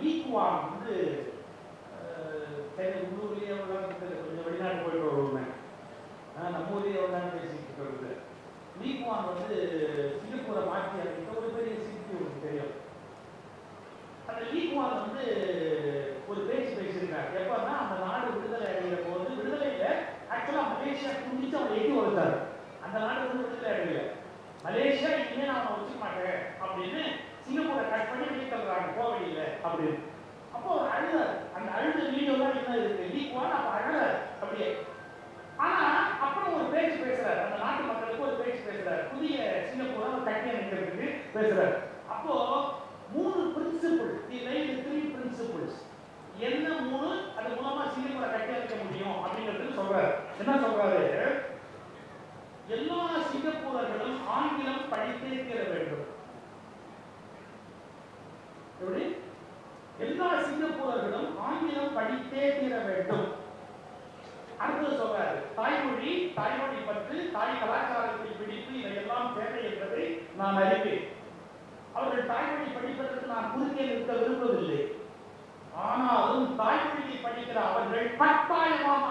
லீக்குவான் வந்து அஹ், சென்னை உள்ளூர்லேயே எவ்வளோ கொஞ்சம் வெளிநாட்டு போயிட்டு வருவோம். ஆஹ் நம்ம ஊர்லேயே எவ்வளோ பேசிக்கிட்டு வருது லீக்குவான் வந்து சிங்கப்பூரை மாற்றி அமைக்க ஒரு பெரிய சிட்டி உங்களுக்கு தெரியும். அந்த லீக்குவான் வந்து ஒரு பேச்சு பேசியிருக்காரு எப்பன்னா அந்த நாடு விடுதலை அடைகிற போது விடுதலையில ஆக்சுவலா மலேசியா குடிச்சு அவனை எட்டி வளர்த்தாரு அந்த நாடு வந்து விடுதலை அடையல. மலேசியா இனிமே நான் வச்சுக்க மாட்டேன் அப்படின்னு சிங்கப்பூரை கட் பண்ணி வெளியே தள்ளுறாங்க கோவையில் அப்படின்னு அப்போ அவர் அழுதார் அந்த அழுத வீடியோலாம் என்ன இருக்கு? லீக்குவான் அப்ப அழுதார் அப்படியே. ஆனா அப்புறம் ஒரு பேச்சு பேசுறாரு. அந்த நாட்டு மக்களுக்கு ஒரு பேச்சு பேசுறாரு. புதிய சிங்கப்பூரை அவர் கட்டி அமைக்கிறதுக்கு பேசுறாரு. அப்போ மூணு principle the line three principles என்ன மூணு? அது மூலமா சிங்கப்பூரை கட்டி அமைக்க முடியும் அப்படிங்கிறது சொல்றாரு. என்ன சொல்றாரு எல்லா சிங்கப்பூரர்களும் ஆங்கிலம் படித்தே தீர வேண்டும் எப்படி எல்லா சிங்கப்பூரர்களும் ஆங்கிலம் படித்தே தீர வேண்டும் அடுத்தது சொல்றாரு தாய்மொழி தாய்மொழி பற்று தாய் கலாச்சாரத்தில் பிடிப்பு இதையெல்லாம் தேவை என்பதை நான் அறிவேன் அவர்கள் தாய்மொழி படிப்பதற்கு நான் குறுக்கே நிற்க விரும்பவில்லை ஆனாலும் தாய்மொழியை படிக்கிற அவர்கள் கட்டாயமாக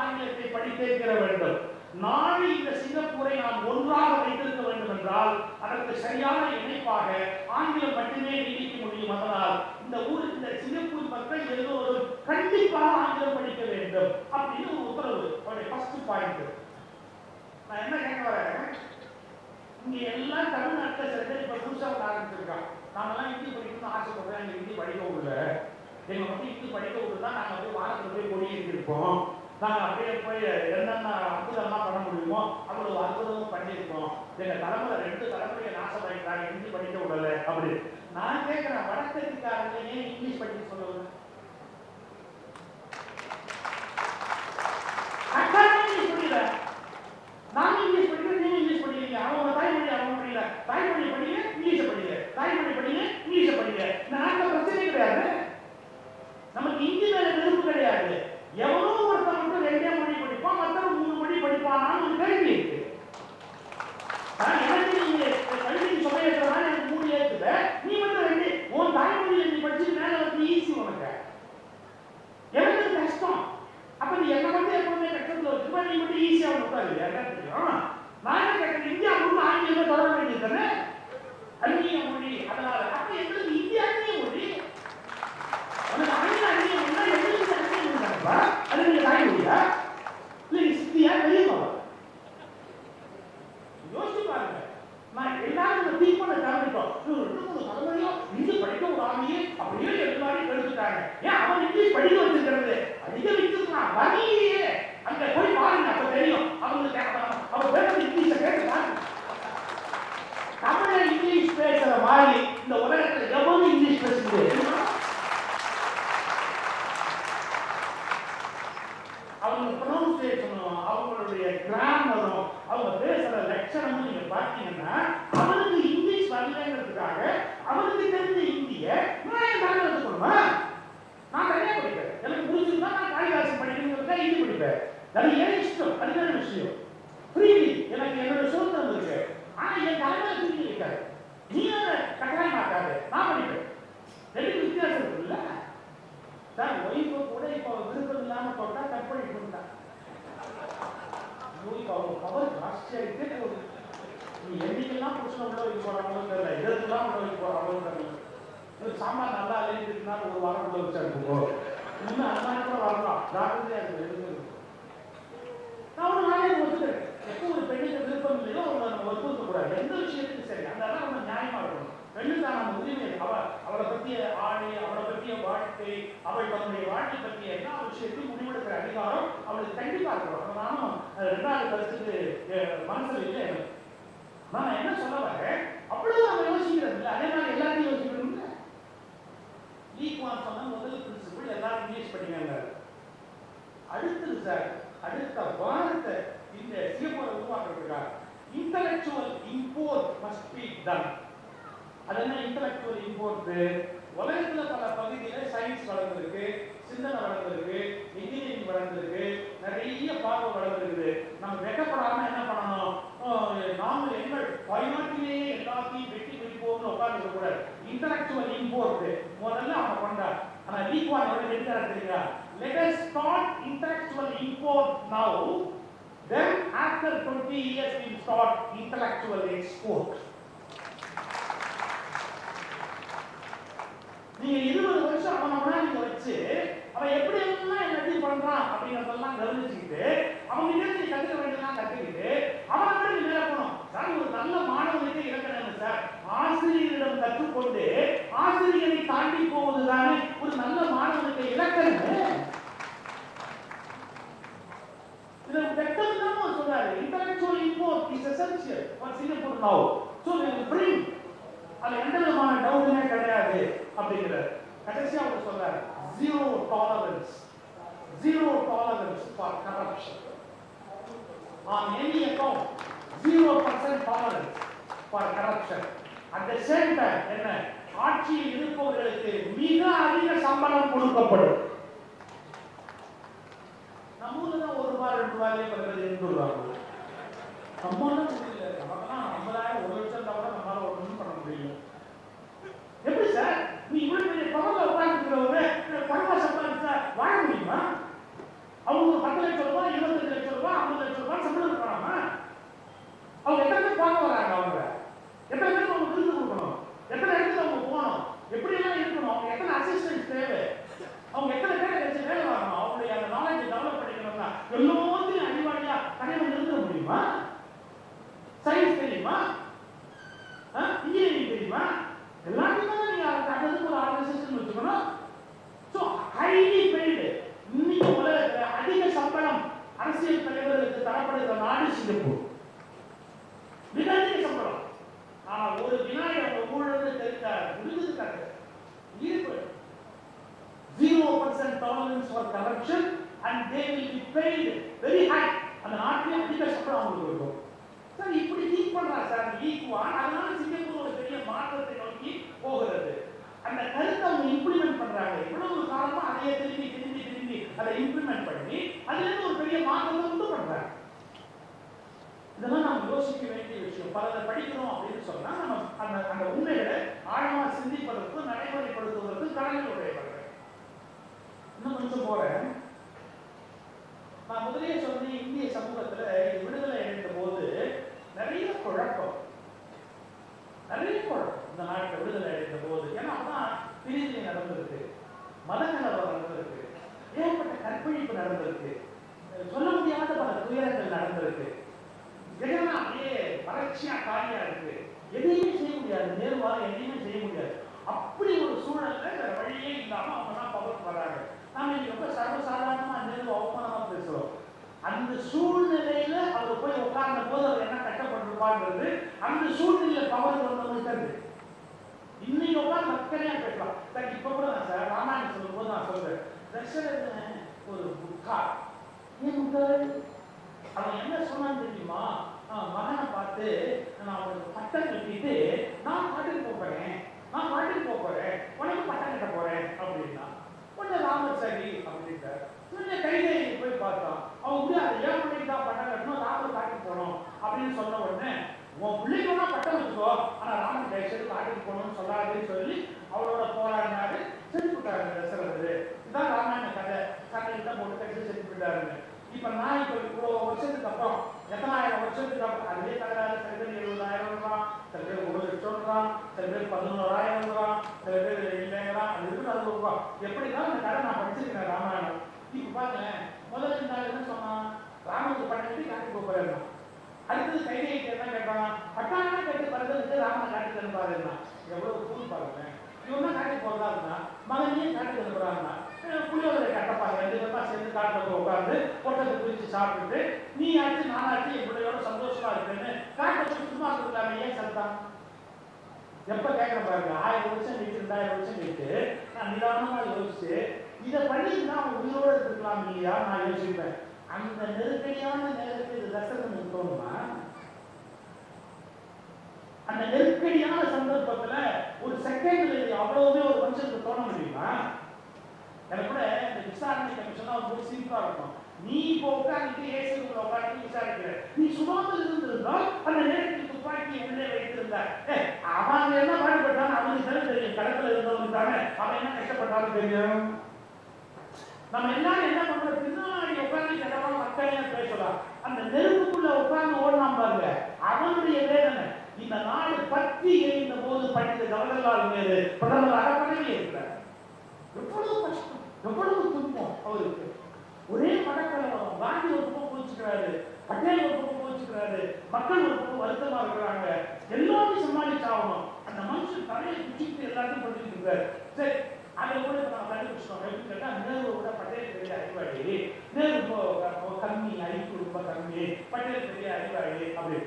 வைத்திருக்கிற வேண்டும். நாளை இந்த சிங்கப்பூரை நாம் ஒன்றாக வைத்திருக்க வேண்டும் என்றால் அதற்கு சரியான இணைப்பாக ஆங்கிலம் மட்டுமே நீடிக்க முடியும் அதனால் இந்த ஊர் இந்த சிங்கப்பூர் மக்கள் எல்லோரும் கண்டிப்பாக ஆங்கிலம் படிக்க வேண்டும் அப்படின்னு ஒரு உத்தரவு அவருடைய ஃபர்ஸ்ட் பாயிண்ட் நான் என்ன கேட்க வரேன்? இங்க எல்லாம் தமிழ்நாட்டில் சில பேர் இப்ப புதுசாக வந்து ஆரம்பிச்சிருக்கான் நாமெல்லாம் ஹிந்தி படிக்கணும்னு ஆசைப்படுறேன் எங்க ஹிந்தி படிக்க விடல எங்க வந்து ஹிந்தி படிக்க விட்டுதான் நாங்க போய் வாரத்தில் போய் கொடியிருந்திருப்போம் நாங்கள் அப்படியே போய் என்னென்ன அற்புதம்லாம் பண்ண முடியுமோ அவ்வளவு அற்புதமும் பண்ணியிருக்கோம். எங்கள் தலைமுறை ரெண்டு தலைமுறையை நாசமாயிட்டாங்க ஹிந்தி படிக்க விடல அப்படி நான் கேட்குறேன் வடக்கு ஏன் இங்கிலீஷ் படிக்க சொல்லுவது அக்காரங்க இங்கிலீஷ் படிக்கல நாங்க இங்கிலீஷ் படிக்கிறோம் நீங்க இங்கிலீஷ் படிக்கிறீங்க அவங்க தாய்மொழி அவங்க படிக்கல தாய்மொழி படிங்க இங்கிலீஷை படிங்க தாய்மொழி படிங்க இங்கிலீஷை படிங்க இந்த நாட்டில் பிரச்சனை கிடையாது நமக்கு இந்தி மேல வெறுப்பு கிடையாது எவனோ ஒருத்தன் மட்டும் ரெண்டே மொழி படிப்பான் மற்றவன் மூணு மொழி படிப்பானான்னு ஒரு கேள்வி இருக்கு ஆனா எனக்கு நீங்க கல்வி சுமையேற்றதான் எனக்கு மூணு ஏற்றுல நீ மட்டும் ரெண்டு உன் தாய்மொழியை நீ படிச்சு மேல வந்து ஈஸி உனக்கு எனக்கு அது கஷ்டம் அப்ப நீ என்ன மட்டும் எப்பவுமே கஷ்டத்துல வச்சுப்பா நீ மட்டும் ஈஸியா உட்காரு என்ன தெரியும் நான் என்ன கேட்கிறேன் இந்தியா முழு ஆங்கிலமே தொடர வேண்டியது தானே அந்நிய மொழி அதனால அப்ப எங்களுக்கு இந்தியா அந்நிய மொழி உனக்கு ஆங்கில அந்நிய மொழினா எங்களுக்கு அந்நிய மொழி தானப்பா அது நீங்க தாய்மொழியா இல்ல நீ சித்தியா வெளியவா யோசிச்சு பாருங்க நான் எல்லாரும் இந்த தீர்ப்பு பண்ண கிளம்பிட்டோம் இன்னும் ரெண்டு மூணு தலைமுறையும் இங்கிலீஷ் படிக்க விடாமையே அப்படியே எல்லாரையும் கெடுத்துட்டாங்க ஏன் அவன் இங்கிலீஷ் படிக்க வச்சிருக்கிறது அதிக வச்சிருக்கான் வழியிலேயே அங்க போய் பாருங்க அப்ப தெரியும் அவங்களுக்கு அவன் அவன் பேசுறது இங்கிலீஷை கேட்டு பாருங்க தமிழ இங்கிலீஷ் பேசுற மாதிரி இந்த உலகத்துல எவனும் இங்கிலீஷ் பேசுறது அவங்க ப்ரொனவுன்சியேஷனும் அவங்களுடைய கிராமரும் அவங்க பேசுகிற லட்சணமும் நீங்கள் பார்த்தீங்கன்னா அவனுக்கு இங்கிலீஷ் வரலங்கிறதுக்காக அவனுக்கு தெரிஞ்ச இந்திய நான் என் நாளில் எடுத்துக்கணுமா நான் தனியாக படிப்பேன் எனக்கு புரிஞ்சுருந்தா நான் காளிதாசன் படிக்கணுங்கிறதா ஹிந்தி படிப்பேன் அது ஏன் இஷ்டம். அது விஷயம். ஃப்ரீலி எனக்கு என்னோட சுதந்திரம் இருக்கு. ஆனால் என் தலைமை தூக்கி வைக்காது. நீ அதை கட்டாயமாக்காது நான் படிப்பேன் ரெண்டு வித்தியாசம் இருக்குல்ல? தான் ஒய்ஃபு கூட இப்போ விருப்பம் இல்லாம தொட்டா கட் பண்ணி கொடுத்தா. இப்போ அவங்க பவர் ஜாஸ்தியாகிட்டே போகுது. நீ என்னைக்கெல்லாம் புருஷனை உள்ள வைக்க போறாங்களோ தெரியல. எதற்கெல்லாம் உள்ள வைக்க போறாங்களோ தெரியல. இது சாம்பார் நல்லா இல்லைன்னு ஒரு வாரம் உள்ள வச்சா இருக்கும் இன்னும் அந்த கூட வரலாம். ஜாக்கிரதையா இருக்கு எதுவுமே இருக்கு. நான் ஒத்துக்கிறேன். எப்போ ஒரு பெண்ணுக்கு விருப்பம் இல்லையோ அவங்களை நம்ம வற்புறுத்தக்கூடாது. எந்த விஷயத்துக்கு சரி? அந்த இடம் நம்ம நியாயமா இருக்கணும். பெண்ணுக்கான அந்த உரிமை அவ அவளை பற்றிய ஆடை அவளை பற்றிய வாழ்க்கை அவள் தன்னுடைய வாழ்க்கை பற்றிய எல்லா விஷயத்தையும் முடிவெடுக்கிற அதிகாரம் அவளுக்கு கண்டிப்பா இருக்கணும் நானும் ரெண்டாவது கருத்துக்கு மனசில் இல்லை. நான் என்ன சொல்ல வரேன்? அவ்வளவு நம்ம யோசிக்கிறது இல்லை. அதே மாதிரி எல்லாத்தையும் யோசிக்கணும் லீக் வான் சொன்ன முதல் பிரின்சிபிள் எல்லாரும் இங்கிலீஷ் பண்ணிங்க அடுத்தது சார் அடுத்த வாரத்தை இந்த சிங்கப்பூரை உருவாக்குறதுக்காக intellectual import must be done அது என்ன இன்டலெக்சுவல் இம்போர்ட் உலகத்துல பல பகுதியில சயின்ஸ் வளர்ந்துருக்கு சிந்தனை வளர்ந்துருக்கு இன்ஜினியரிங் வளர்ந்துருக்கு நிறைய பார்வை வளர்ந்துருக்குது. நம்ம வெக்கப்படாம என்ன பண்ணணும்? நாம எங்கள் பயனாட்டிலேயே எல்லாத்தையும் வெட்டி பிடிப்போம்னு உட்கார்ந்து கூடாது. இன்டலெக்சுவல் இம்போர்ட் முதல்ல அவன் பண்றார் ஆனா லீக்வான் எவ்வளவு எடுத்தார் தெரியுங்களா let us start intellectual import now then after 20 years we will start intellectual export. நீங்க இருபது வருஷம் அவன் முன்னாடி நீங்க வச்சு அவன் எப்படி எல்லாம் என்ன பண்றான் அப்படிங்கறதெல்லாம் கவனிச்சுக்கிட்டு அவங்க கிட்ட நீ கத்துக்க வேண்டியதெல்லாம் கத்துக்கிட்டு அவனை விட நீ மேல போகணும். சார் ஒரு நல்ல மாணவனுக்கு இலக்கணம் சார்? ஆசிரியரிடம் கற்றுக்கொண்டு ஆசிரியரை தாண்டி போவதுதானே ஒரு நல்ல மாணவனுக்கு இலக்கணம். இதை வெட்டம் தான் சொல்றாரு intellectual import is essential for Singapore now so bring அது எந்த விதமான டவுட்டுமே கிடையாது அப்படிங்கிறார். கடைசியா அவர் சொல்றாரு zero tolerance zero tolerance for corruption on any account zero percent tolerance for corruption at the same time என்ன? ஆட்சியில் இருப்பவர்களுக்கு மிக அதிக சம்பளம் கொடுக்கப்படும். நம்ம ஊர்ல ஒரு ரூபாய் ரெண்டு ரூபாயிலே பல என்று இருந்துடுறாங்க நம்ம எல்லாம் முடியல நமக்கெல்லாம் ஐம்பதாயிரம் ஒரு லட்சம் தவிர நம்மளால ஒன்றும் பண்ண முடியல எப்படி சார் நீ இவ்வளவு பெரிய பவர்ல உட்கார்ந்துருக்கிறவங்க பணமா சம்பாதிச்சா வாழ முடியுமா அவங்க ஒரு பத்து லட்சம் ரூபாய் இருபத்தஞ்சு லட்சம் ரூபாய் ஐம்பது லட்சம் ரூபாய் சம்பளம் இருக்காம அவங்க எத்தனை பேர் பார்க்க வராங்க அவங்க எத்தனை பேருக்கு அவங்க விருது கொடுக்கணும் எத்தனை இடத்துல அவங்க போகணும் எப்படி எல்லாம் இருக்கணும் அவங்க எத்தனை அசிஸ்டன்ஸ் தேவை அவங்க எத்தனை பேரை வச்சு வேலை வாங்கணும் அவங்களுடைய அந்த நாலேஜ் டெவலப் பண்ணிக்கணும்னா எல்லாத்தையும் அடிவாடியா கடையில் நிறுத்த முடியுமா சயின்ஸ் தெரியுமா இன்ஜினியரிங் தெரியுமா எல்லாத்தையும் தான் நீங்க அதுக்கு அதுக்கு ஒரு ஆர்கனைசேஷன் வச்சுக்கணும் ஸோ ஹைலி பெய்டு இன்னைக்கு உலகத்துல அதிக சம்பளம் அரசியல் தலைவர்களுக்கு தரப்படுகிற நாடு சிங்கப்பூர் மிக அதிக சம்பளம் ஆனா ஒரு வினாடி அவங்க ஊழல் தெரிவித்தார் முடிஞ்சதுக்காக ஈர்ப்பு zero percent tolerance for corruption and they will be paid very high அந்த நாட்டிலே அதிக சம்பளம் அவங்களுக்கு இருக்கும் சார் இப்படி லீக் பண்றா சார் லீக்குவான் அதனால சிங்கப்பூர் ஒரு பெரிய மாற்றத்தை நோக்கி போகிறது அந்த கருத்தை அவங்க இம்ப்ளிமெண்ட் பண்றாங்க இவ்வளவு காலமா அதையே திரும்பி திரும்பி திரும்பி அதை இம்ப்ளிமெண்ட் பண்ணி அதுல இருந்து ஒரு பெரிய மாற்றத்தை உண்டு பண்ணுறாங்க இதெல்லாம் நம்ம யோசிக்க வேண்டிய விஷயம். பலதை படிக்கிறோம் அப்படின்னு சொன்னா நம்ம அந்த அந்த உண்மைகளை ஆழமா சிந்திப்பதற்கும் நடைமுறைப்படுத்துவதற்கு கடமை உடையவர்கள். இன்னும் கொஞ்சம் போறேன். நான் முதலே சொன்னேன் இந்திய சமூகத்துல விடுதலை அடைந்த போது நிறைய குழப்பம். நிறைய குழப்பம் இந்த நாட்டில் விடுதலை அடைந்த போது. ஏன்னா அதான் பிரிவினை நடந்திருக்கு. மத கலவரம் நடந்திருக்கு ஏற்பட்ட கற்பழிப்பு நடந்திருக்கு. சொல்ல முடியாத பல துயரங்கள் நடந்திருக்கு. எதனா அப்படியே வறட்சியா காலியா இருக்கு. எதையுமே செய்ய முடியாது. நேர்வாக எதையுமே செய்ய முடியாது. அப்படி ஒரு சூழல்ல வேற வழியே இல்லாம அவங்க தான் பவருக்கு வராங்க. நாம இன்னைக்கு ரொம்ப சர்வசாதாரணமா நேர்வு அவமானமா பேசுறோம். அந்த சூழ்நிலையில அவர் போய் உட்கார்ந்த போது அவர் என்ன கட்டப்பட்டிருப்பாங்கிறது அந்த சூழ்நிலையில பவர் வந்தவங்க தெரிஞ்சு இன்னைக்கு உட்கார்ந்து மக்களையா பேசலாம். சார் இப்ப கூட நான் சார் ராமாயணம் சொல்லும் போது நான் சொல்றேன். தசரதன் ஒரு புக்கா ஏன் முட்டாள் அவன் என்ன சொன்னான்னு தெரியுமா? மகனை பார்த்து நான் அவனுக்கு பட்டம் கட்டிட்டு நான் பாட்டுக்கு போகிறேன் போறேன். நான் பாட்டுக்கு போக போறேன். உனக்கு பட்டம் கட்ட போறேன் அப்படின்னா உடனே ராமர் சரி அப்படின்ட்டார் உடனே கைதை போய் பார்த்தான். அவன் வந்து அதை ஏன் பண்ணிட்டு தான் பட்டம் கட்டணும் ராமர் காட்டுக்கு போகணும் அப்படின்னு சொன்ன உடனே உன் பிள்ளைக்கு வேணா பட்டம் வச்சுக்கோ. ஆனா ராமன் கைசரி காட்டுக்கு போகணும்னு சொல்லாதுன்னு சொல்லி அவளோட போராடினாரு. செஞ்சு விட்டாரு தசரதர் கதையில் தான் செஞ்சு விட்டாருன்னு இப்ப நான் இப்போ இவ்வளோ வருஷத்துக்கு அப்புறம் எத்தனாயிரம் வருஷத்துக்கு அப்புறம் அதே தகராறு. சில பேர் எழுபதாயிரம் ரூபாய் சில பேர் ஒரு லட்சம் ரூபாய் சில பேர் பதினோராயிரம் ரூபாய் சில பேர் இல்லைங்கிறான் அது இருக்கு அது ரூபாய் எப்படின்னா அந்த கதை நான் படிச்சிருக்கேன் ராமாயணம். இப்போ பாருங்க முதல்ல இந்த என்ன சொன்னான்? ராமனுக்கு பண்ணிட்டு காட்டுக்கு போறாரு அடுத்தது கைதை என்ன கேட்டான் பட்டாளம் கேட்டு பிறந்ததுக்கு ராமன் காட்டுக்கு அனுப்பாருன்னா எவ்வளவு கூல் பாருங்க இவன் தான் காட்டுக்கு போறதா இருந்தா மகனையும் ஏன் காட்டுக்கு அனுப்புறாங்கன்னா புளியோதரை கட்டப்பாங்க ரெண்டு பேருமா சேர்ந்து காட்டில் போய் உட்காந்து சாப்பிட்டு சாப்பிட்டுட்டு நீ ஆச்சு நானாச்சு என் பிள்ளையோட சந்தோஷமா இருக்குன்னு காட்டை போய் சும்மா இருக்கலாமே ஏன் சத்தான் எப்ப கேட்க பாருங்க. ஆயிரம் வருஷம் கழிச்சு ரெண்டாயிரம் வருஷம் கழிச்சு நான் நிதானமா யோசிச்சு இதை பண்ணி அவன் உயிரோட இருக்கலாம் இல்லையா? நான் யோசிப்பேன். அந்த நெருக்கடியான நேரத்தில் இது தோணுமா அந்த நெருக்கடியான சந்தர்ப்பத்துல ஒரு செகண்ட்ல இது அவ்வளவுமே ஒரு மனுஷனுக்கு தோண முடியுமா? எனக்கு கூட இந்த விசாரணை கமிஷன் ரொம்ப சீப்பா இருக்கும். நீ இப்போ உட்கார்ந்து ரூம்ல உட்கார்ந்து விசாரிக்கிற. நீ சுமாமல் இருந்திருந்தால் அந்த நேரத்தில் துப்பாக்கி உள்ளே வைத்திருந்தார் அவங்க என்ன பாடுபட்டான்? அவனுக்கு தானே தெரியும்? கடத்துல இருந்தவங்க தானே. அவன் என்ன கஷ்டப்பட்டாலும் தெரியும்? நம்ம எல்லாரும் என்ன பண்றோம்? பின்னாடி உட்கார்ந்து கிடவா மக்களே பேசலாம் அந்த நெருப்புக்குள்ள உட்கார்ந்து ஓடலாம் பாருங்க. அவனுடைய வேதனை இந்த நாடு பற்றி எரிந்த போது படித்த ஜவஹர்லால் நேரு. பிரதமர் அடப்படவே இருக்கிறார் எவ்வளவு கஷ்டம். எவ்வளவு துன்பம் அவருக்கு. ஒரே மடக்கலவரம் காந்தி ஒரு பக்கம் கோச்சுக்கிறாரு பட்டேல் ஒரு பக்கம் கோச்சுக்கிறாரு மக்கள் ஒரு பக்கம் வருத்தமா இருக்கிறாங்க எல்லாத்தையும் சமாளிச்சாகணும் அந்த மனுஷன் தலையை குச்சிட்டு எல்லாத்தையும் பண்ணிட்டு இருக்காரு. சரி அதை கூட நான் நம்ம கண்டுபிடிச்சோம் எப்படின்னு கேட்டா நேரு கூட பட்டேல் பெரிய அறிவாளி நேரு கம்மி அறிவு ரொம்ப கம்மி. பட்டேல் பெரிய அறிவாளி அப்படி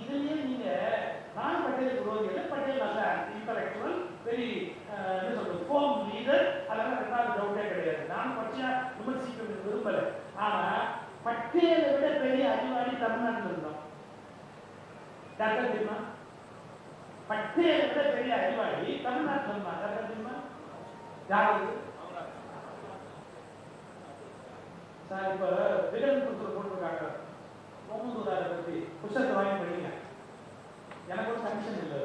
இதுலயே நீங்க நான் பட்டேல் விரோதி இல்லை பட்டேல் நல்ல இன்டலெக்சுவல் வெரி என்ன சொல்றது ஃபோம் லீடர் அதெல்லாம் ரெண்டாவது டவுட்டே கிடையாது. நான் படிச்சா விமர்சிக்க விரும்பல. ஆனா பட்டேலை விட பெரிய அறிவாளி தமிழ்நாட்டில் இருந்தான். டாக்டர் தெரியுமா? பட்டேலை விட பெரிய அறிவாளி தமிழ்நாட்டில் இருந்தான். டாக்டர் தெரியுமா? யாரு சார் இப்ப விகடன் புத்தகம் போட்டிருக்காங்க முகமதுராரை பத்தி புத்தகத்தை வாங்கி படிங்க எனக்கு ஒரு கமிஷன் இல்லை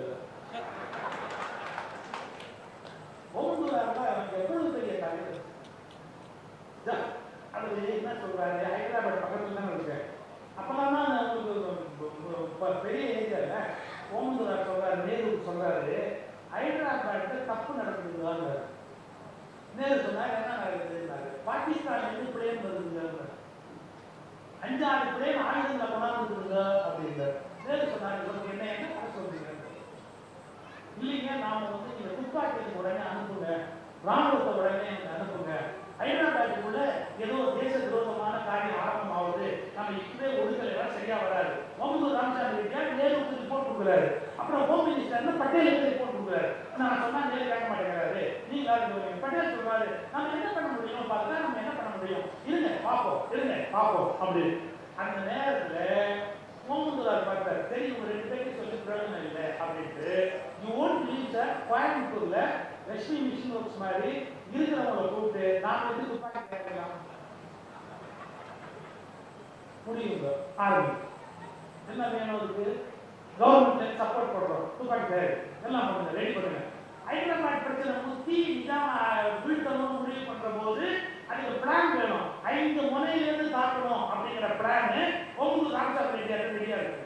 அதுல எனக்கு எவ்வளவு பெரிய தலைவர் ஜா- என்ன சொல்றாரு? ஹைதராபாத் பக்கத்துல தான் இருக்கு. அப்பெல்லாம் தான் பெரிய ஏரியா முகமதுரார் சொல்றாரு நேரு சொல்றாரு ஹைதராபாத்ல தப்பு நடக்குதுங்க நேரு சொன்னார் என்ன நடக்குதுன்னாரு? பாகிஸ்தான் இருந்து பிளேன் வருதுங்க அஞ்சாறு பிளேன் ஆயுதங்களை கொண்டாந்துருக்குங்க அப்படிங்க நேரு சொன்னாங்க என்ன என்ன இல்லைங்க நாம வந்து நீங்க துப்பாக்கிக்கு உடனே அனுப்புங்க. ராணுவத்தை உடனே எனக்கு அனுப்புங்க. நாட்டுக்குள்ள ஏதோ தேச விரோதமான காரியம் ஆரம்பமாகுது. நம்ம இப்பவே ஒடுக்கலைன்னா சரியா வராது முகமது ராம்சாமி ரெட்டியார் நேருக்கு ரிப்போர்ட் கொடுக்குறாரு. அப்புறம் ஹோம் மினிஸ்டர் பட்டேலுக்கு ரிப்போர்ட் கொடுக்குறாரு. நான் சொன்னா நேரு கேட்க மாட்டேங்கிறாரு. நீங்க சொல்றீங்க பட்டேல் சொல்றாரு. நம்ம என்ன பண்ண முடியும்? பார்த்தா நம்ம என்ன பண்ண முடியும்? இருங்க பாப்போம் இருங்க பாப்போம் அப்படி அந்த நேரத்துல முகமதுரார் பார்த்தார் சரி இவங்க ரெண்டு பேருக்கு சொல்லி பிரயோஜனம் இல்லை அப்படின்ட்டு. யூ ஓன்ட் பிலீவ் சார் கோயம்புத்தூர்ல லட்சுமி மிஷின் ஒர்க்ஸ் மாதிரி இருக்கிறவங்களை கூப்பிட்டு நாம வந்து துப்பாக்கி கேட்கலாம் முடியுங்க. ஆர்மி என்ன வேணும் அதுக்கு? கவர்மெண்ட் சப்போர்ட் பண்றோம் துப்பாக்கி தயாரி எல்லாம் பண்ணுங்க. ரெடி பண்ணுங்க. ஹைதராபாத் பிரச்சனை முத்தி இதான் வீழ்த்தணும் முடிவு பண்ற போது அதுக்கு பிளான் வேணும். ஐந்து முனையிலிருந்து தாக்கணும் அப்படிங்கிற பிளான் உங்களுக்கு ராமசாமி ரெடியா ரெடியா இருக்கு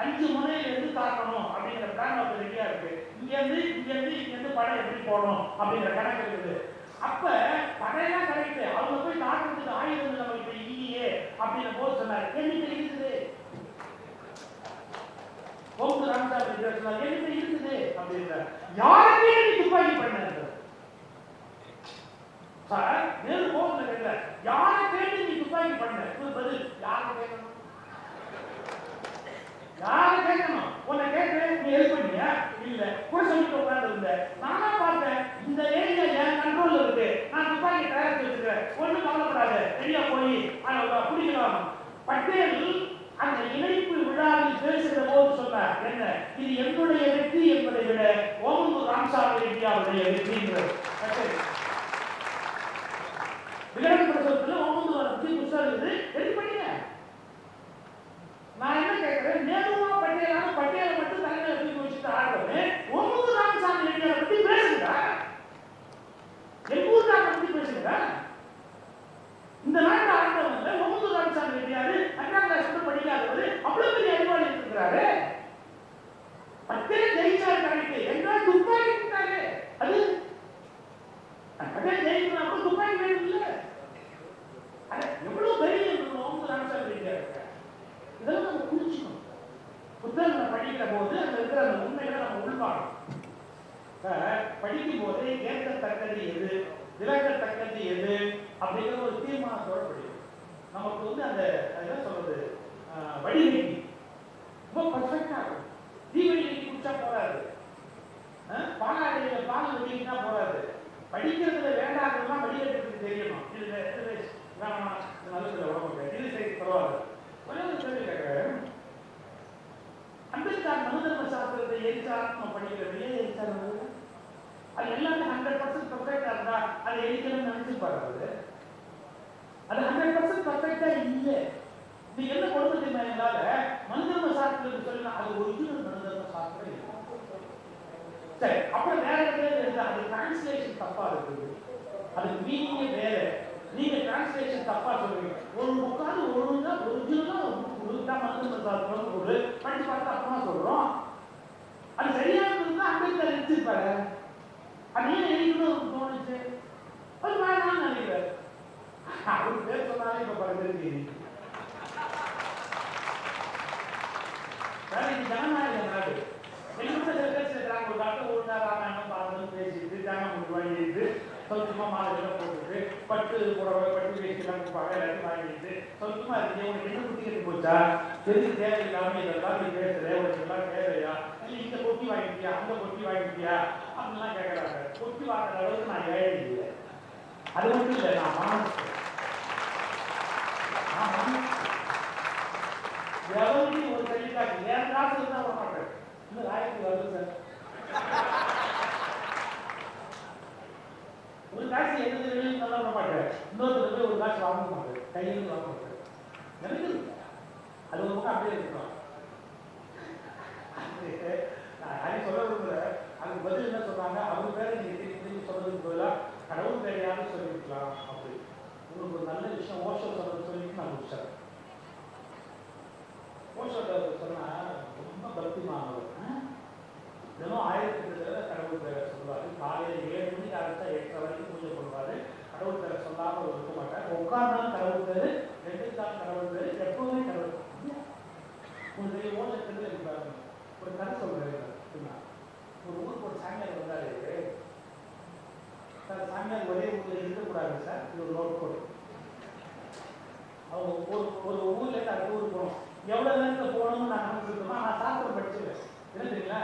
அஞ்சு முனையிலிருந்து தாக்கணும் அப்படிங்கிற பிளான் அவருக்கு ரெடியா இருக்கு இங்க இருந்து இங்க இருந்து இங்க இருந்து படம் எப்படி போடணும் அப்படிங்கிற கணக்கு இருக்குது. அப்ப படையெல்லாம் கிடைக்குது அவங்க போய் தாக்குறதுக்கு ஆயுதம் நம்ம இப்ப இல்லையே அப்படின்னு போது சொன்னாரு. எண்ணிக்கை இருக்குது? கோபு ராமசாமி சொன்னார். எண்ணிக்கை இருக்குது? அப்படின்றார். யாருமே நீ துப்பாக்கி பண்ணாரு சார் நேரு கோபுல கேட்கல யாரை கேட்டு நீ துப்பாக்கி பண்ண பதில். யாரை கேட்கணும்? யாரை கேட்கணும்? உன்னை கேட்கிறேன் நீ ஹெல்ப் பண்ணியா? இல்ல. கூட சொல்லிட்டு உட்கார்ந்து இருந்த நானா பார்த்தேன் இந்த ஏரியா என் கண்ட்ரோல்ல இருக்கு. நான் துப்பாக்கி தயாரித்து வச்சிருக்கேன் ஒண்ணு கவலைப்படாத. ரெடியா போய் அதை பிடிக்கலாம் பட்டேல் அந்த இணைப்பு விழாவில் பேசுகிற போது சொன்னார் என்ன? இது என்னுடைய வெற்றி என்பதை விட ஓமந்து ராம்சாமி ரெட்டி அவருடைய சரி விகடன் பிரசவத்தில் ஒன்பது வெற்றி புதுசாக இருக்குது ரெடி பண்ணுங்க. நான் என்ன கேட்கிறேன் நேருவா பட்டேலான பட்டியலை மட்டும் தலைமையில தூக்கி வச்சுட்டு ஆடுறவன் ஒன்பது ராமசாமி ரெட்டியாரை பத்தி பேசுங்க எங்கூர் எங்கூர்காரை பத்தி பேசுங்க இந்த நாட்டு ஆண்டவன்ல ஒன்பது ராமசாமி ரெட்டியாரு அண்ணா கிளாஸ் கூட படிக்காதவர் அவ்வளவு பெரிய அறிவாளி இருக்கிறாரு. பட்டேல் ஜெயிச்சாரு கரெக்ட் என்றால் துப்பாக்கி கொடுத்தாரு அது பட்டேல் ஜெயிக்கணும் அப்ப துப்பாக்கி வேணும் இல்ல அட, எவ்வளவு பெரிய ஒன்பது ராமசாமி ரெட்டியார் இருக்காரு இதெல்லாம் நம்ம புரிஞ்சுக்கணும் புத்தகங்களை படிக்கிற போது அதுல இருக்கிற அந்த உண்மைகளை நம்ம உள்வாங்கணும் இப்ப படிக்கும் போது ஏற்கத்தக்கது எது விலக்கத்தக்கது எது அப்படிங்கிற ஒரு தீர்மானத்தோட படிக்கும் நமக்கு வந்து அந்த அது என்ன சொல்றது ஆஹ், வடிகட்டி ரொம்ப பர்ஃபெக்டா இருக்கும் தீ வடிகட்டி குடிச்சா போறாது ஆஹ், பாலாடையில பால் வடிகட்டினா போறாது படிக்கிறதுல வேண்டாததெல்லாம் வடிகட்டுறதுக்கு தெரியணும் இது இது வேணாம் இது நல்லது உடம்புக்கு இது சரி பரவாயில்ல ஒரே ஒரு கேள்வி கேட்கிறேன் அம்பேத்கர் மனுதர்ம சாஸ்திரத்தை எரிச்சார் நம்ம படிக்கிறது ஏன் எரிச்சார் அவரு? அது எல்லாமே ஹண்ட்ரட் பர்சன்ட் பர்ஃபெக்டா இருந்தா அதை எரிக்கணும்னு நினைச்சிருப்பாரு அவரு அது ஹண்ட்ரட் பர்சன்ட் பர்ஃபெக்டா இல்லை. நீ என்ன கொடுமை தெரியுமா எங்களால? மனிதர்ம சாஸ்திரம் சொல்லலாம் அது ஒரிஜினல் மனிதர்ம சாஸ்திரம் இல்லை. சரி அப்புறம் வேற இடத்துல இருக்கு அது டிரான்ஸ்லேஷன் தப்பா இருக்குது. அது மீனிங்கே வேற. நீங்க டிரான்ஸ்லேஷன் தப்பா சொல்றீங்க. ஒரு உட்காந்து ஒழுங்கா ஒரிஜினலா ஒரு கொடுத்தா மனிதர்ம சாஸ்திரம் ஒரு படிச்சு பார்த்து அப்புறமா சொல்றோம். அது சரியாக இருந்தா அம்பேத்கர் எடுத்துருப்பாரு அது ஏன் எழுதணும் தோணுச்சு. ஒரு வேணாம்னு நினைக்கிறார். அவர் பேர் சொன்னாலே இப்ப பல பேருக்கு ஜனநாயக நாடு. எங்கிட்ட சில பேர் சேர்க்கிறாங்க ஒரு டாக்டர் ஒழுங்கா ராமாயணம் பாரதம் பேசிட்டு தேங்காய் முடி சொந்தமா போட்டுட்டு பட்டு புடவை பட்டு வேஷ்டிலாம் கொடுப்பாங்க எல்லாத்தையும் வாங்கிட்டு சொந்தமா இருக்கு உனக்கு என்ன குத்திக்கிட்டு போச்சா? தெரிஞ்சு தேவையில்லாம இதெல்லாம் நீ பேசுற உனக்கு எல்லாம் தேவையா? இந்த கொட்டி வாங்கிட்டியா அந்த கொட்டி வாங்கிட்டியா அப்படின்லாம் கேட்கறாங்க. கொட்டி வாங்குற அளவுக்கு நான் ஏழை இல்லை. அது மட்டும் இல்லை நான் மனசு. நான் ஒரு கையிலாக்கு என் காசு இருந்தா வர மாட்டேன்? இன்னும் ராயத்துக்கு வருது சார். ஒரு காசு எந்த வெளியும் நல்லா வர மாட்டேன். இன்னொருத்தர் போய் ஒரு காசு வாங்க மாட்டேன். கையில் வாங்க மாட்டேன். எனக்கு அது ஒரு பக்கம் அப்படியே இருக்கும் நான் யாரையும் சொல்ல விரும்பல. அதுக்கு பதில் என்ன சொல்றாங்க? அவங்க பேரை நீங்க திருப்பி திருப்பி சொல்றதுக்கு பதிலாக கடவுள் பேரையாவது சொல்லிருக்கலாம் அப்படி. உங்களுக்கு ஒரு நல்ல விஷயம் ஓஷோ சொல்றது சொல்லிட்டு நான் முடிச்சேன் ஓஷோட்ட சொன்னா ரொம்ப பக்திமானவர். தினம் ஆயிரத்தி எட்டு தடவை கடவுள் பேரை சொல்லுவார். காலையில் ஏழு மணிக்கு அடுத்த எட்டரை வரைக்கும் பூஜை பண்ணுவார். கடவுள் பேரை சொல்லாமல் இருக்க மாட்டார். உட்கார்ந்தாலும் கடவுள் பேரு எந்திரிச்சாலும் கடவுள் பேர் எப்பவுமே கடவுள் பேரு. உங்களுக்கு ஓஷத்தில் இருப்பாரு ஒரு கதை சொல்றேன் நான். ஒரு ஊருக்கு ஒரு சாமியார் வந்தாரு சார் ஒரே ஊர்ல இருக்கக்கூடாது சார். இது ஒரு நோட் போடு அவங்க ஒரு ஒரு ஊர்ல இருந்து அடுத்த ஊருக்கு போகணும். எவ்வளவு நேரத்துல போகணும்னு நான் நினைச்சிருக்கோம் நான் சாஸ்திரம் படிச்சிருக்கேன் என்ன தெரியுங்களா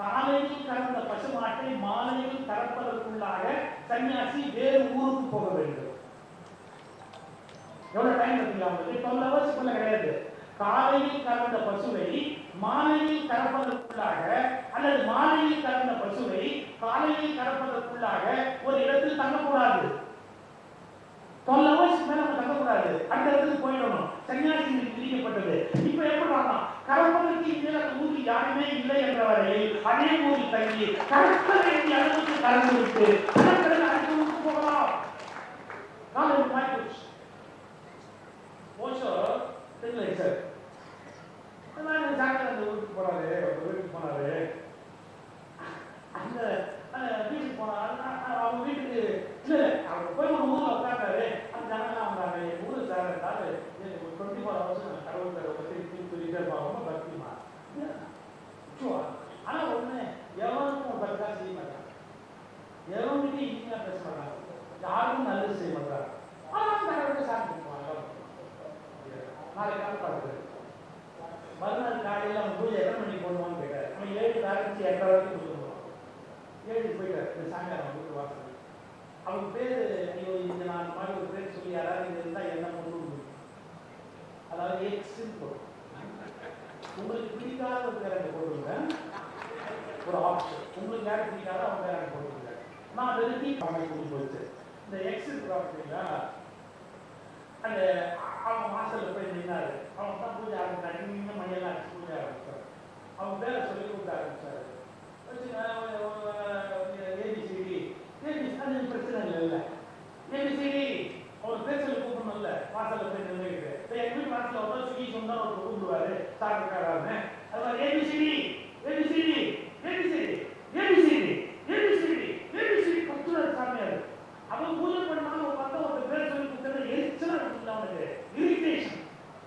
காலையில் கறந்த பசுமாட்டை மாலையில் கறப்பதற்குள்ளாக சன்னியாசி வேறு ஊருக்கு போக வேண்டும். எவ்வளவு டைம் இருக்குங்களா உங்களுக்கு? டுவெல் ஹவர்ஸ்க்குள்ள கிடையாது. காலையில் கறந்த பசுவை மாலையில் கறப்பதற்குள்ளாக அல்லது மாலையில் கறந்த பசுவை காலையில் கறப்பதற்குள்ளாக ஒரு இடத்தில் தங்கக்கூடாது. டுவெல் ஹவர்ஸ் மேல நம்ம தங்கக்கூடாது. அந்த இடத்துக்கு போயிடணும். சன்னியாசிகளுக்கு விதிக்கப்பட்டது. இப்ப எப்படி வரலாம் கறப்பதற்கு இங்கே அந்த ஊரில் யாருமே இல்லை என்ற வரையில் அதே ஊரில் தங்கி கறக்க வேண்டிய அளவுக்கு கறந்து விட்டு கடற்கரையில் அடுத்த ஊருக்கு போகலாம் காலையில் மாறி போச்சு ஓஷோ தெரியல சார் நான் சாயங்காலம் அந்த ஊருக்கு போனாரு அந்த வீட்டுக்கு போனாரு அந்த அந்த வீட்டுக்கு போனாரு நான் நான் அவங்க வீட்டுக்கு இல்ல அவங்க போய் ஒரு ஊர்ல உட்கார்ந்தாரு அந்த ஜனங்களாம் வந்தாங்க என் ஊரு சார் இருந்தாரு டுவெண்ட்டி ஃபோர் ஹவர்ஸ் நான் கடவுள் பேரை பத்தி சொல்லிட்டே இருப்பாங்க ரொம்ப பக்திமா ஐயோ, ஆனா ஒண்ணு எவனுக்கும் ஒரு பத்து காசு செய்ய மாட்டாங்க எவனுக்கு இனிமையா பேச மாட்டாங்க யாருக்கும் நல்லது செய்ய மாட்டாங்க ஆனா அந்த கடவுளை சாமி கும்பிடுவாங்க நாளைக்கு காலை பார்க்குறது மறுநாள் காலையில் அவன் பூஜை எத்தனை மணிக்கு போடுவான்னு கேட்டார் அவன் ஏழு ஆரம்பிச்சு எட்டரை வரைக்கும் பூஜை பண்ணுவான் ஏழு போயிட்டார் இந்த சாயங்காலம் வீட்டு வாசல் பேர் ஐயோ இந்த நான் மாதிரி ஒரு பேர் சொல்லி யாராவது இது இருந்தா என்ன கொண்டு அதாவது எக்ஸ்ன்னு போடும் உங்களுக்கு பிடிக்காத ஒரு பேர் அங்கே போட்டுருங்க ஒரு ஆப்ஷன் உங்களுக்கு யாரும் பிடிக்காத அவங்க பேர் அங்கே போட்டுருங்க நான் வெறுத்தி அவங்க கொடுத்து இந்த எக்ஸ் ப்ராப்ளம் பார்த்தீங்களா அந்த அவன் வாசல்ல போய் நின்னாரு அவன் தான் பூஜை ஆரம்பிச்சாரு இன்னும் மணியெல்லாம் அடிச்சு பூஜை ஆரம்பிச்சாரு அவன் பேரை சொல்லி கொடுக்க ஆரம்பிச்சாரு ஏபிசிடி ஏபிசி அது பிரச்சனை இல்லைல்ல ஏபிசிடி அவர் பேர் சொல்லி கூப்பிடணும்ல வாசல்ல போய் நின்றுட்டு எங்க வீட்டு வாசல்ல ஒரு சுகி சொன்னா ஒரு கூப்பிடுவாரு சாப்பிட்டு அது மாதிரி A B C D A B C D A B C D A B C D A B C D கத்துறாரு சாமியார் அவன் பூஜை பண்ணாலும் பார்த்தா ஒரு பேர் சொல்லி கொடுத்தது எரிச்சலா இருக்குல்ல அவனுக்கு இரிட்டேஷன்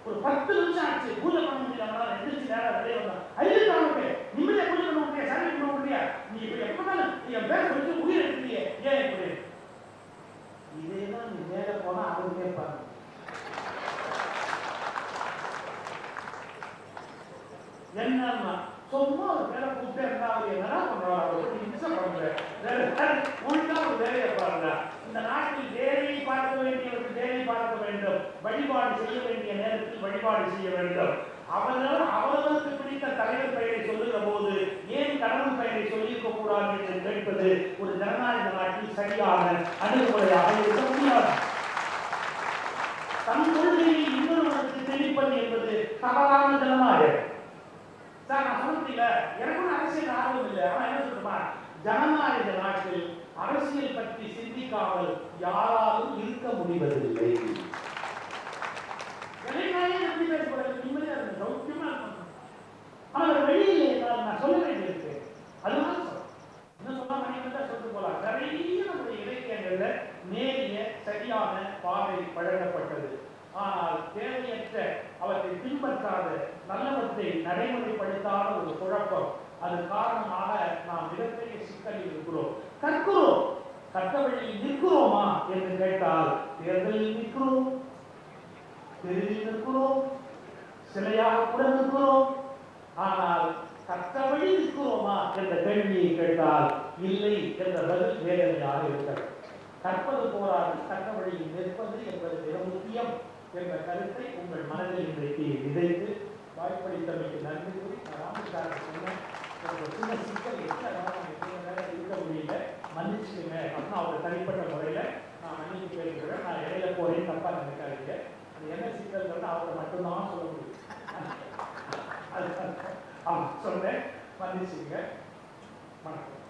ஒரு பத்து நிமிஷம் ஆச்சு பூஜை பண்ண முடியல அவனால எந்திரிச்சு நேரா வெளியே வந்தான் ஐயோ அவனுக்கு நிம்மதியா பூஜை பண்ண முடியாது சாமி பண்ண முடியாது நீ இப்படி எப்படினாலும் நீ என் பேர் சொல்லி உயிர் எடுக்கிறீங்க ஏன் இப்படி இதேதான் நீ மேல போனா அவங்க கேட்பாங்க நம்ம சும்மா ஒரு பேரை கூப்பிட்டே இருந்தா அவர் என்னடா பண்றாரு அவர் இம்சை பண்றாரு ஒழுங்கா ஒரு வேலையை பாருங்க. இந்த நாட்டில் தேவையை பார்க்க வேண்டியவர்கள் தேவை பார்க்க வேண்டும். வழிபாடு செய்ய வேண்டிய நேரத்தில் வழிபாடு செய்ய வேண்டும். அவர்கள் அவர்களுக்கு பிடித்த தலைவர் பெயரை சொல்லுகிற போது ஏன் கடவுள் பெயரை சொல்லியிருக்க கூடாது என்று கேட்பது ஒரு ஜனநாயக நாட்டில் சரியான அணுகுமுறையாக இருக்க முடியாது. தன் கொள்கையை இன்னொருவருக்கு திணிப்பது என்பது தவறான ஜனநாயகம். சார் நான் சொன்னதில்ல எனக்கும் அரசியல் ஆர்வம் இல்லை. ஆனா என்ன சொல்லுமா ஜனநாயக நாட்டில் அரசியல் பற்றி சிந்திக்காமல் யாராலும் இருக்க முடிவதில்லை. எனக்காக எப்படி பேசக்கூடாது நிம்மதியா இருங்க சௌக்கியமா இருக்கணும் நான் சொல்ல வேண்டியிருக்கு அதுதான் சொல்றேன். இன்னும் சொன்னா மணி தான் சொல்லிட்டு போலாம். நிறைய நம்முடைய இலக்கியங்கள்ல நேரிய சரியான பாதை பழகப்பட்டது ஆனால் தேவையற்ற அவற்றை பின்பற்றாத நல்லவற்றை நடைமுறைப்படுத்தாத ஒரு குழப்பம். அது காரணமாக நாம் மிகப்பெரிய சிக்கலில் இருக்கிறோம். கற்கிறோம். கற்ற வழியில் நிற்கிறோமா என்று கேட்டால் தேர்தலில் நிற்கிறோம். தெருவில் நிற்கிறோம். சிலையாக கூட நிற்கிறோம். ஆனால் கற்ற வழி நிற்கிறோமா என்ற கேள்வியை கேட்டால் இல்லை என்ற பதில் வேதனையாக இருக்கிறது. கற்பது போராது கற்ற வழியில் நிற்பது என்பது மிக முக்கியம். என்ற கருத்தை உங்கள் மனதில் இன்றைக்கு விதைத்து வாய்ப்பளித்தமைக்கு நன்றி கூறி நான் சொன்ன ஒரு சின்ன சிக்கல் எத்தனை இருக்க முடியல மன்னிச்சுங்க அப்படின்னா அவர் தனிப்பட்ட முறையில் நான் மன்னிச்சு கேட்கிறேன் நான் இடையில போறேன் தப்பா நினைக்காதீங்க. அது என்ன சிக்கல் அவரை மட்டும்தான் சொல்ல முடியும். அது சொன்னேன். மன்னிச்சுங்க வணக்கம்.